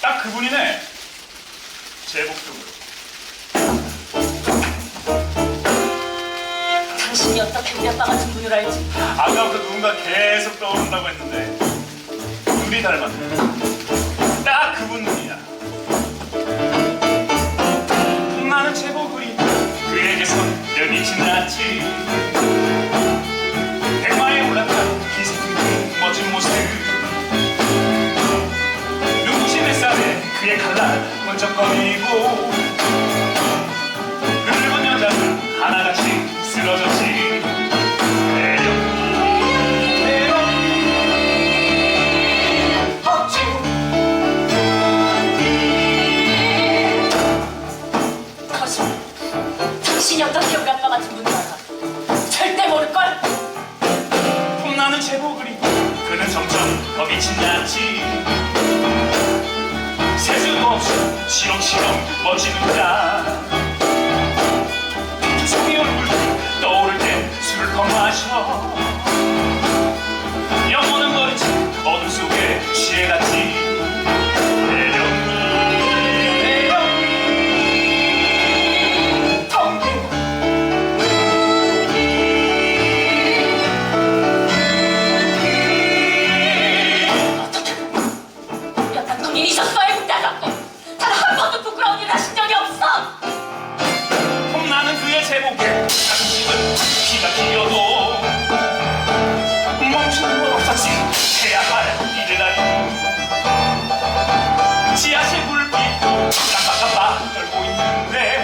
딱 그분이네. 제복 쪽으로. 당신이 어떻게 우리 아빠 같은 분을 알지? 아까부터 누군가 계속 떠오른다고 했는데 눈이 닮았네. 딱 그분 칼날 번쩍거리고 늙은 여자는 하나같이 쓰러졌지. 매력이 매력이 없지 거짓. 당신이 우리 아빠 같은 알아? 절대 모를걸? 폼나는 제복을 입고 그는 점점 더 났지 세수도 없이 멋진 눈자 두성이 얼굴 떠오를 땐 술을 더 마셔. 영혼은 버리지 어둠 속에 군대가 단한 하신 적이 없어! 폼나는 그의 제목에 당신은 피가 튀어도 멈추는 건 없었지. 해야 할 일을 하고 지하실 불빛도 깜빡깜빡 떨고 있는데